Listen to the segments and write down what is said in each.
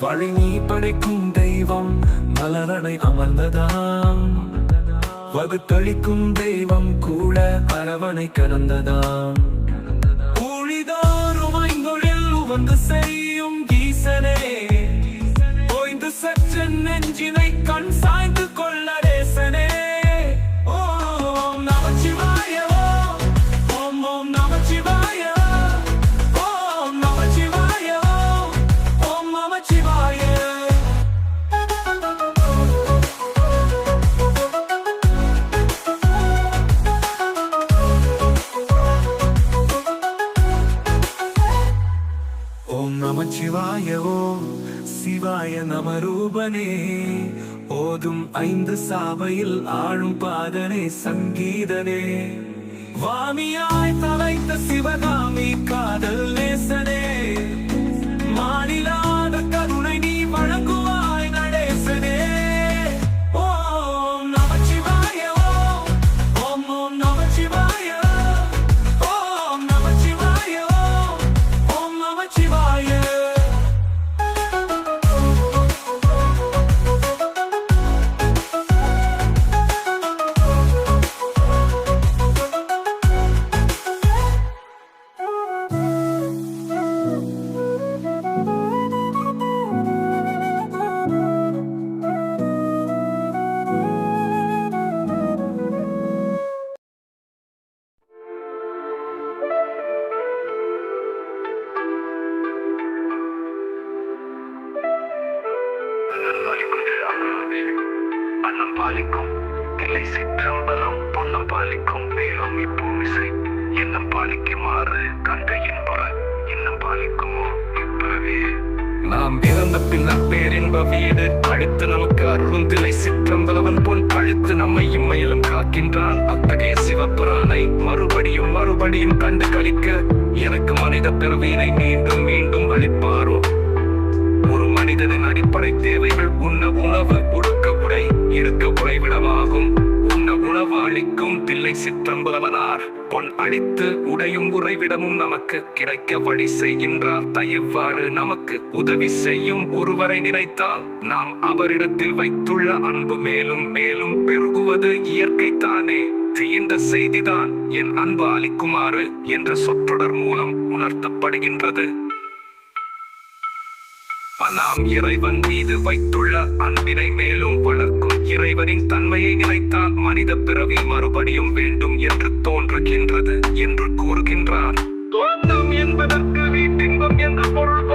மழை நீ படைக்கும் தெய்வம் மலரடை அமர்ந்ததாம். வகுத்தளிக்கும் தெய்வம் கூட அரவணை கடந்ததாம். ஊழிதாரும் ஐந்தொழில் உவந்து செய்யும் ஈசனே ஓய்ந்து சற்று நெஞ்சினை சிவாய ஓம் சிவாய நமரூபனே. ஓதும் ஐந்து சாவையில் ஆளும் பாதனே சங்கீதனே. வாமியாய் தலைத்த சிவகாமி காதல் நேசனே. அண்ணன் பாலிக்கும் அண்ணாவே அண்ணன் பாலிக்கும் இல்லை சிற்றம்பலம் பொன்னம் பாலிக்கும் மேலும் இப்பூமிசை எண்ணம் பாலிக்குமாறு கண்ட என்ப எண்ணம் பாலிக்குமோ இப்பவே நாம் இறந்த பின்னர் பேரின்ப வீடு. அடுத்து நமக்கு அருந்திலை சிற்றம்பலவன் போல் அழுத்து நம்மை இம்மையிலும் காக்கின்றான். அத்தகைய சிவபுராணை மறுபடியும் மறுபடியும் கண்டு கழிக்க எனக்கு மனித பிறவியினை மீண்டும் மீண்டும் அளிப்பாரோ? மனிதனின் அடிப்படை தேவைகள் உண்ண உணவு உடுக்க உடை இருக்க உறைவிடமாகும் உண்ண உணவு அளிக்கும் தில்லை சித்தம்பலவனார் பொன் அளித்து உடையும் உறைவிடமும் நமக்கு கிடைக்க வழி செய்கின்றார். தயவாறு நமக்கு உதவி செய்யும் ஒருவரை நினைத்தால் நாம் அவரிடத்தில் வைத்துள்ள அன்பு மேலும் மேலும் பெருகுவது இயற்கை தானே தீண்ட செய்திதான் என் அன்பு அளிக்குமாறு என்ற சொற்றொடர் மூலம் உணர்த்தப்படுகின்றது. நாம் இறைவன் மீது வைத்துள்ள அன்பினை மேலும் வளர்க்கும் இறைவனின் தன்மையை நினைத்தால் மனித பிறவி மறுபடியும் வேண்டும் என்று தோன்றுகின்றது என்று கூறுகின்றார். தோற்றம் என்பதற்கு வீட்டின்பம் என்று பொருள்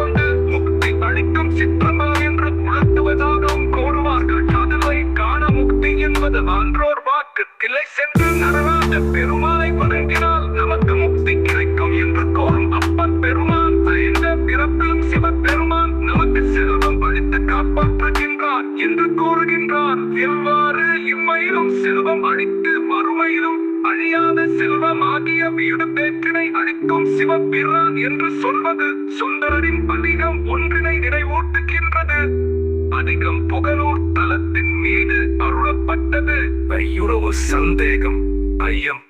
செல்வம் அழித்து மறுமையிலும் அழியாத செல்வம் ஆகிய வீடு பேற்றினை அழிக்கும் சிவபிரான் என்று சொல்வது சுந்தரரின் அதிகம் ஒன்றினை நினைவூட்டுகின்றது அதிகம் புகழூர் தலத்தின் மீது அருளப்பட்டது. கையுறவு சந்தேகம் ஐயம்.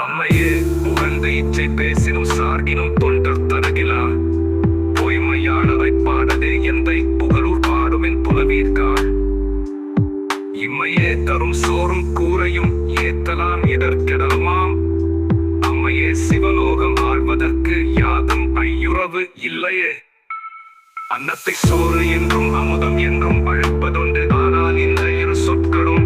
தம்மையே புகழ்ந்து இச்சை பேசினும் சார்கினும் தொண்டர் தருகிறார் பொய்மையாளரை பாடதே எந்தை அம்மையே தரும் சோறும் கூரையும் ஏத்தலாம் இதற்கிடமாம் அம்மையே சிவலோகம் ஆழ்வதற்கு யாதும் ஐயுறவு இல்லையே. அன்னத்தை சோறு என்றும் அமுதம் என்றும் அழைப்பதுண்டு ஆனால் இந்த இரு சொற்களும்